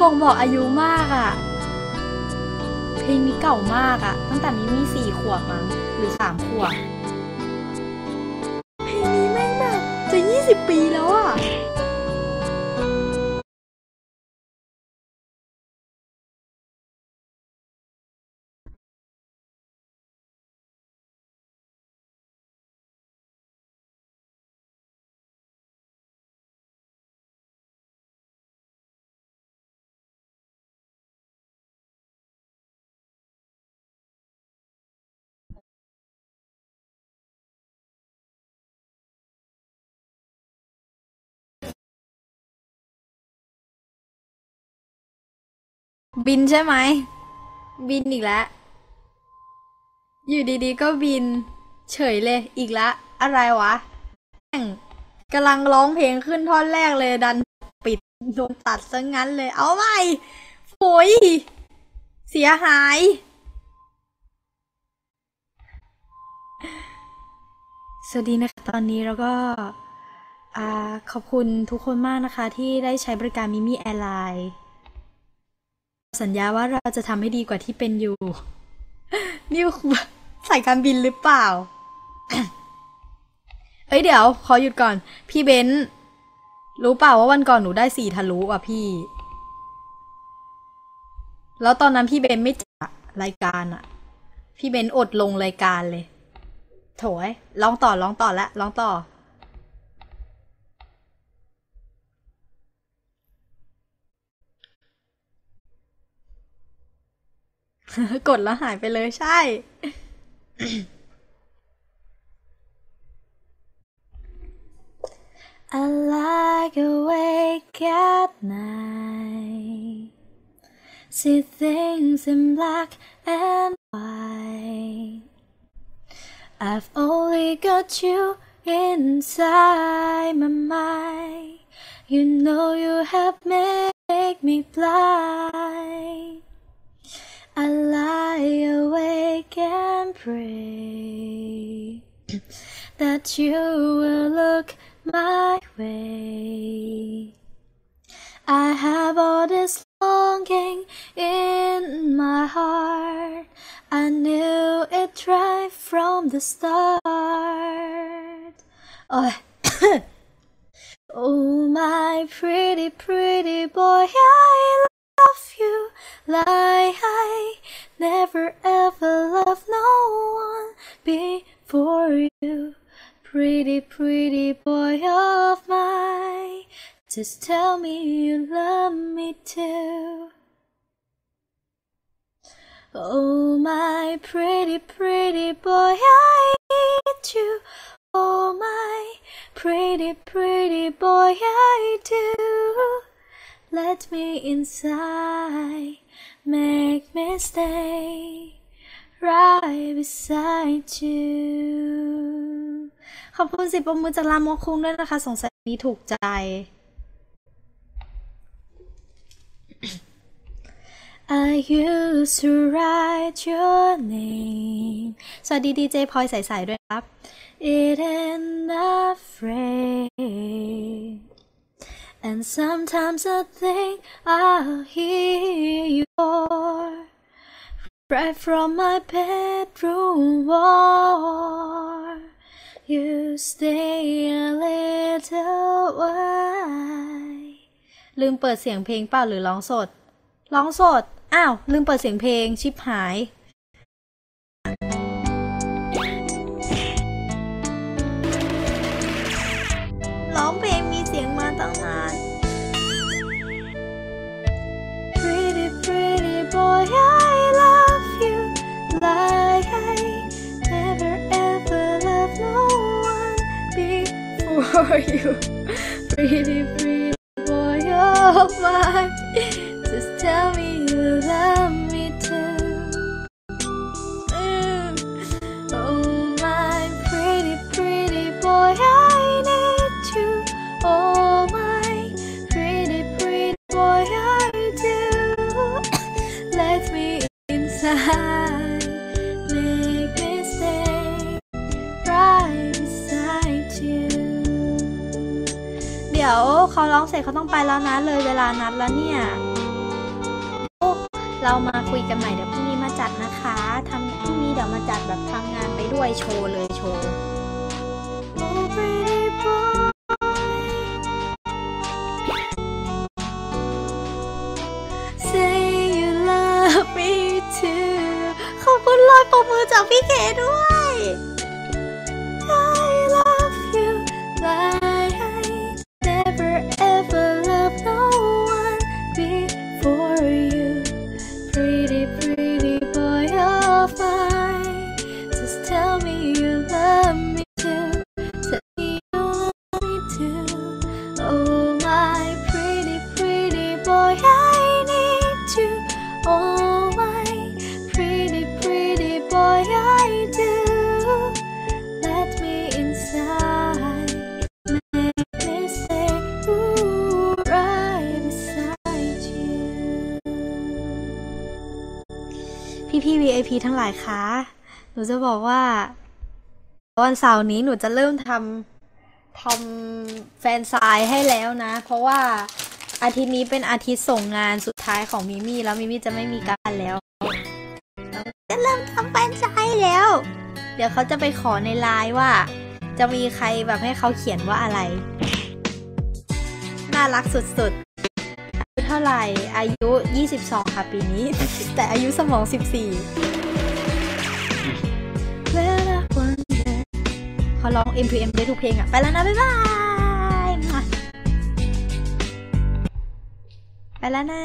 บ่งบอกอายุมากอะ่ะ เพลงนี้เก่ามากอะ่ะ ตั้งแต่มิมี่สี่ขวบมั้งหรือสามขวบ เพลงนี้แม่งแบบจะยี่สิบปีแล้ว บินใช่ไหม บินอีกแล้ว อยู่ดีๆ ก็บิน เฉยเลยอีกแล้วอะไรวะแม่งกำลังร้องเพลงขึ้นท่อนแรกเลยดันปิดโดนตัดซะงั้นเลย เอาใหม่โอยเสียหาย สวัสดีนะคะ ตอนนี้เราก็อ่าขอบคุณทุกคนมากนะคะ ที่ได้ใช้บริการมิมี่แอร์ไลน์ สัญญาว่าเราจะทำให้ดีกว่าที่เป็นอยู่ นี่คือสายการบินหรือเปล่า เอ้ยเดี๋ยว ขอหยุดก่อน พี่เบนรู้เปล่าว่าวันก่อนหนูได้สี่ทะลุอะพี่ แล้วตอนนั้นพี่เบนไม่จัดรายการอะ พี่เบนอดลงรายการเลย โถยร้องต่อร้องต่อละร้องต่อ กดแล้วหายไปเลยใช่ I like awake at night See things in black and white I've only got you inside my mind You know you have made me blind pray that you will look my way. I have all this longing in my heart. I knew it right from the start. Oh, oh my pretty, pretty boy, I love you like never ever loved no one before you. Pretty, pretty boy of mine, just tell me you love me too. Oh, my pretty, pretty boy, I need you. Oh, my pretty, pretty boy, I do. Let me inside, make me stay right beside you ขอบคุณสิบปมมือจากลามคุงด้วยนะคะ สงสัยนี้ถูกใจ I used to write your name สวัสดีดีเจพลอยใสๆด้วยครับ It ain't afraid And sometimes I think I'll hear you roar Right from my bedroom wall You stay a little while ลืมเปิดเสียงเพลงเปล่าหรือร้องสด ร้องสด อ้าว ลืมเปิดเสียงเพลงชิปหาย before you. Pretty pretty boy oh of mine Just tell me you love me ดี๋ยวเขาร้องเสร็จเขาต้องไปแล้วนะเลยเวลานัดแล้วเนี่ย เรามาคุยกันใหม่เดี๋ยวพรุ่งนี้มาจัดนะคะทำพรุ่งนี้เดี๋ยวมาจัดแบบทำงานไปด้วยโชว์เลยโชว์ขอบคุณรอยปรบมือจากพี่เคด้วย พี่พี่ VIP ทั้งหลายคะ หนูจะบอกว่า วันเสาร์นี้หนูจะเริ่มทำทำแฟนไซายให้แล้วนะ เพราะว่าอาทิตย์นี้เป็นอาทิตย์ส่งงานสุดท้ายของมิมี่แล้วมิมี่จะไม่มีการแล้วจะเริ่มทำแฟนไซายแล้ว เดี๋ยวเขาจะไปขอในไลน์ว่า จะมีใครแบบให้เขาเขียนว่าอะไร น่ารักสุดๆอายุเท่าไหร่ อายุ 22 ค่ะปีนี้ แต่อายุสมอง 14 When I wonder เขาร้อง M2M ได้ทุกเพลงอะไปแล้วนะ บ๊ายบายมาไปแล้วนะ